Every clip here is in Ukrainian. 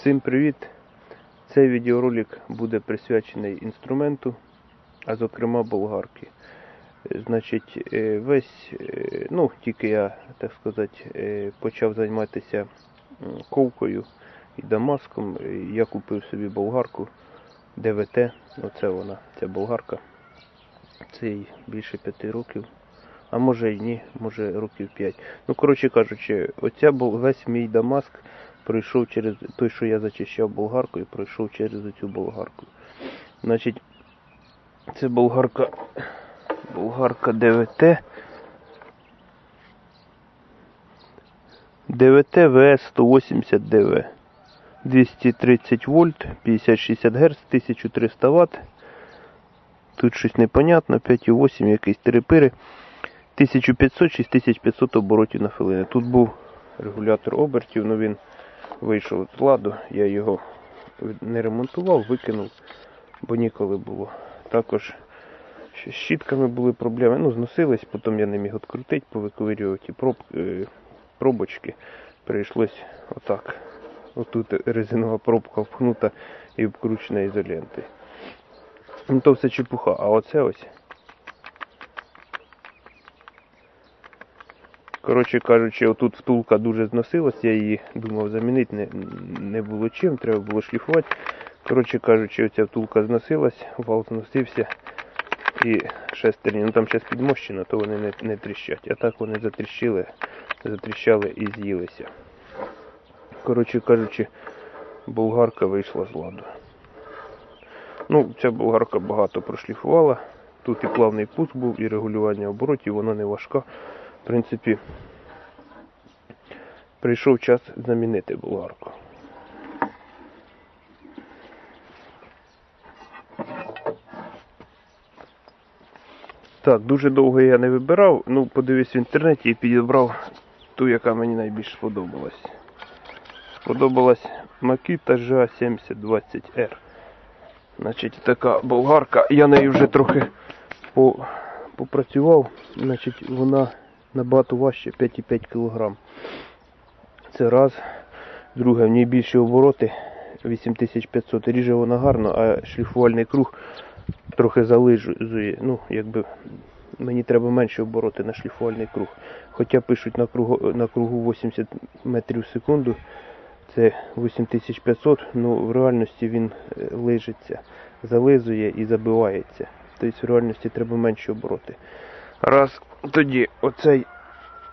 Всім привіт! Цей відеоролик буде присвячений інструменту, а зокрема болгарки. Значить, е, весь, е, ну, тільки я, так сказати, е, почав займатися ковкою і дамаском. Я купив собі болгарку ДВТ. Оце вона, ця болгарка. Це їй більше п'яти років. А може і ні, може років 5. Ну, коротше кажучи, оця весь мій Дамаск пройшов через той, що я зачищав болгаркою, пройшов через цю болгарку. Значить, це болгарка, болгарка ДВТ. ДВТ ВС 180 ДВ. 230 вольт, 50-60 Гц, 1300 Вт. Тут щось непонятно, 5,8 якісь терепири. 1500-6500 оборотів на хвилину. Тут був регулятор обертів, але він вийшов з ладу. Я його не ремонтував, викинув, бо ніколи було. Також з щітками були проблеми. Ну, зносились, потім я не міг відкрутити, повиковирювати проб, е, пробочки. Прийшлось отак. Отут резинова пробка впхнута і обкручена ізолентою. Ну то все чепуха, а оце ось. Коротше кажучи, отут втулка дуже зносилась, я її думав замінити, не, не було чим, треба було шліфувати. Коротше кажучи, оця втулка зносилась, вал зносився і шестерні, ну там зараз підмощено, то вони не, не тріщать. А так вони затріщили, затріщали і з'їлися. Коротше кажучи, болгарка вийшла з ладу. Ну, ця болгарка багато прошліфувала. Тут і плавний пуск був, і регулювання оборотів, вона не важка. В принципі, прийшов час замінити болгарку. Так, дуже довго я не вибирав, ну подивився в інтернеті і підібрав ту, яка мені найбільше сподобалась. Сподобалась Makita GA7020R. Значить, така болгарка. Я нею вже трохи по, попрацював. Значить, вона набагато важче 5,5 кг. Це раз. Друге, в ній більші обороти 8500. Ріже вона гарно, а шліфувальний круг трохи залижує. Ну, якби мені треба менше обороти на шліфувальний круг. Хоча пишуть на кругу, на кругу 80 метрів в секунду. Це 8500, ну в реальності він е, лижиться, зализує і забивається. Тобто в реальності треба менше обороти. Раз тоді оцей,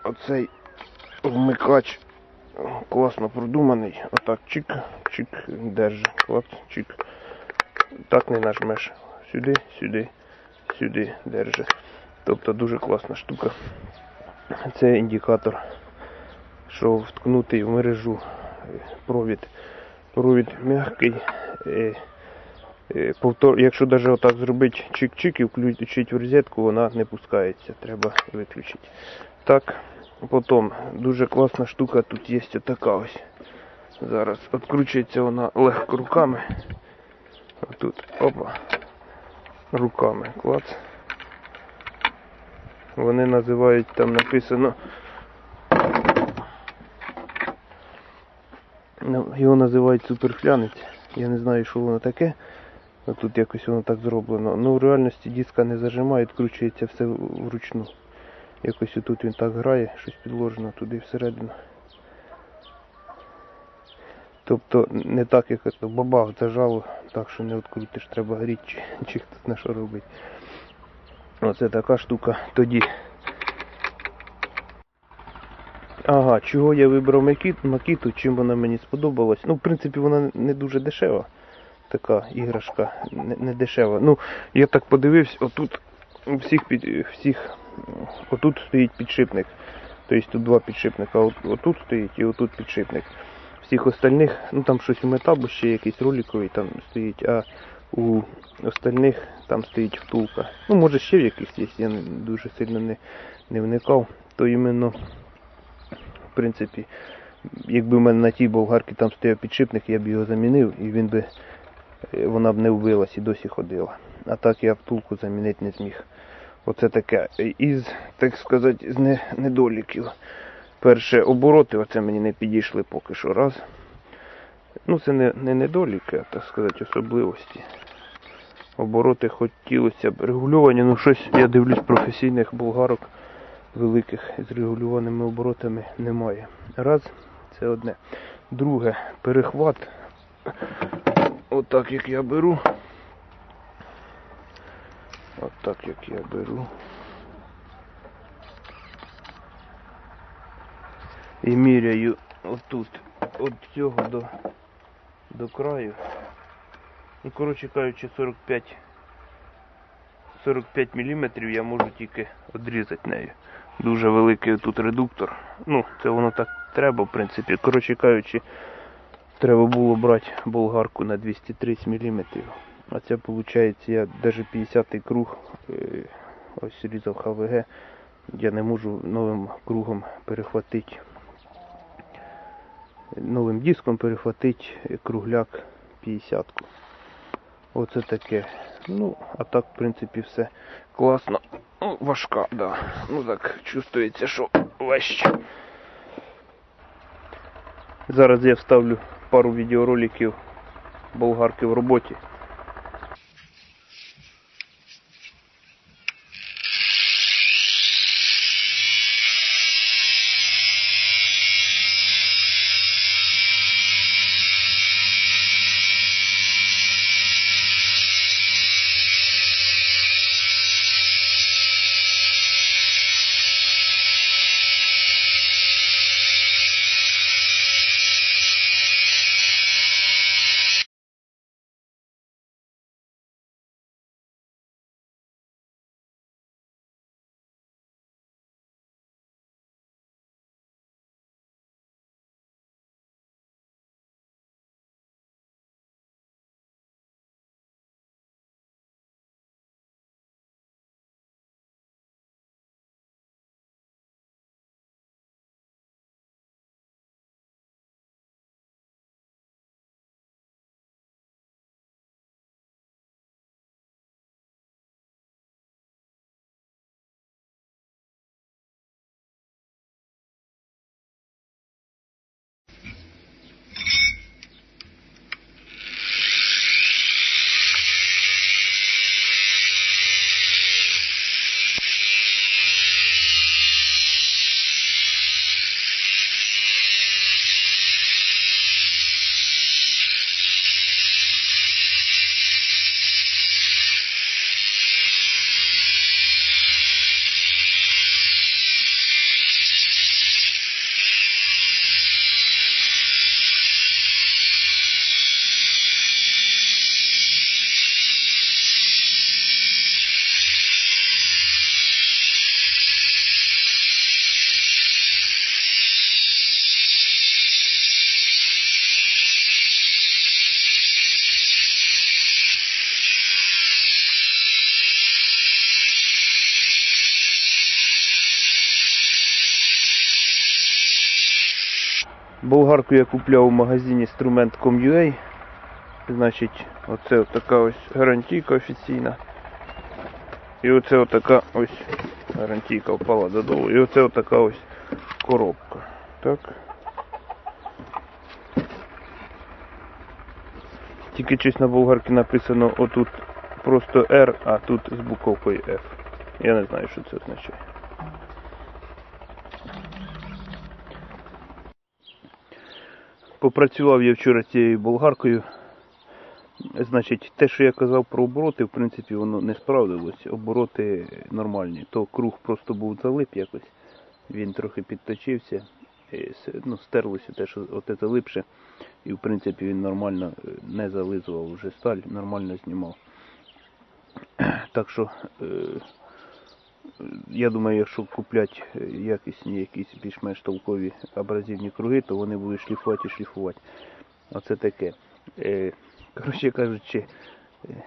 оцей вмикач класно продуманий. Отак чик, чик, держи, клац, чик. Так не нажмеш. Сюди, сюди, сюди держи. Тобто дуже класна штука. Це індикатор, що вткнутий в мережу е, провід. Провід м'який. Е, Повтор, якщо навіть отак зробити чик-чик і включити в розетку, вона не пускається, треба виключити. Так, потім дуже класна штука, тут є така ось. Зараз відкручується вона легко руками. Тут, опа. Руками клац. Вони називають там написано. Ну, Його називають суперфлянець. Я не знаю, що воно таке. Тут якось воно так зроблено. Ну в реальності диска не зажимає, відкручується все вручну. Якось отут він так грає, щось підложено туди всередину. Тобто не так, як це бабах зажало, так що не відкрутиш, треба горіти, чи, чи хтось на що робить. Оце така штука. Тоді. Ага, чого я вибрав Макіту, чим вона мені сподобалась. Ну, в принципі, вона не дуже дешева. Така іграшка, не, не дешева. Ну, я так подивився, отут всіх під всіх отут стоїть підшипник. Тобто тут два підшипника. От, отут стоїть і отут підшипник. Всіх остальних, ну там щось у метабу ще якийсь роликовий там стоїть, а у остальних там стоїть втулка. Ну, може ще в якихось є, я дуже сильно не, не вникав. То іменно, в принципі, якби в мене на тій болгарці там стояв підшипник, я б його замінив і він би вона б не вбилась і досі ходила. А так я втулку замінити не зміг. Оце таке. Із, так сказати, з недоліків. Перше, обороти, оце мені не підійшли поки що раз. Ну, це не, не недоліки, а так сказати, особливості. Обороти хотілося б регулювання, ну щось, я дивлюсь, професійних болгарок великих з регулюваними оборотами немає. Раз, це одне. Друге, перехват. Отак як я беру. Отак як я беру. І міряю отут, від цього до, до краю. Ну, коротше кажучи, 45 45 мм я можу тільки відрізати нею. Дуже великий тут редуктор. Ну, це воно так треба, в принципі. Коротше кажучи, треба було брати болгарку на 230 мм. А це виходить, я навіть 50-й круг е, ось різав ХВГ. Я не можу новим кругом перехватити. Новим диском перехватити кругляк 50-ку. Оце таке. Ну, а так, в принципі, все класно. Ну, важка, да. Ну так, чувствується, що важче. Зараз я вставлю пару відеороликів болгарки в роботі. Болгарку я купляв у магазині Instrument.com.ua. Значить, оце така ось гарантійка офіційна. І оце отака ось гарантійка впала додолу. І оце отака ось коробка. Так. Тільки щось на болгарці написано отут просто R, а тут з буковкою F. Я не знаю, що це означає. Попрацював я вчора цією болгаркою. Значить, те, що я казав про обороти, в принципі, воно не справдилось. Обороти нормальні. То круг просто був залип якось. Він трохи підточився. і Ну, стерлося те, що оте залипше. І в принципі він нормально е, не зализував вже сталь, нормально знімав. Так що е, я думаю, якщо купляти е, якісні якісь більш-менш толкові абразивні круги, то вони будуть шліфувати і шліфувати. Оце таке. Е, Коротше кажучи, е,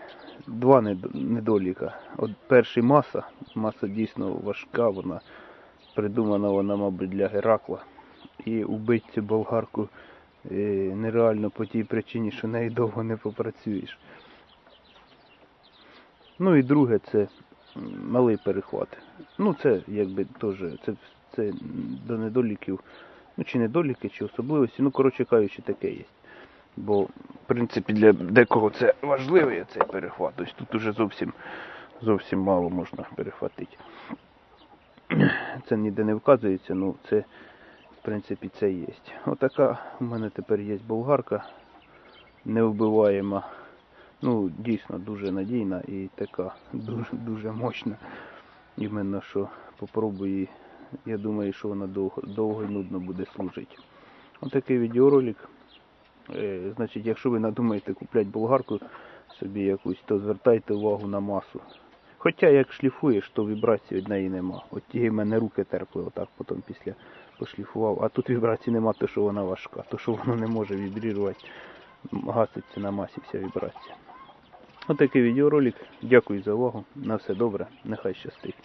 два недоліка. От перший маса. Маса дійсно важка, вона придумана вона, мабуть, для Геракла. І убити цю болгарку нереально по тій причині, що нею довго не попрацюєш. Ну і друге, це малий перехват. Ну це якби теж, це, це до недоліків, ну чи недоліки, чи особливості, ну коротше кажучи, таке є. Бо, в принципі, для декого це важливий цей перехват. Тобто тут уже зовсім, зовсім мало можна перехватити. Це ніде не вказується, ну це, в принципі, це є. Отака у мене тепер є болгарка невбиваєма. Ну, дійсно дуже надійна і така дуже, дуже мощна. Іменно що попробую. Я думаю, що вона довго, довго і нудно буде служити. Отакий відеоролик. Е, значить, якщо ви надумаєте купляти болгарку собі якусь, то звертайте увагу на масу. Хоча як шліфуєш, то вібрації від неї нема. От ті в мене руки терпли отак потім після пошліфував. А тут вібрацій нема, то що вона важка, то що воно не може вібрувати. Гаситься на масі вся вібрація. Отакий відеоролик. Дякую за увагу. На все добре. Нехай щастить.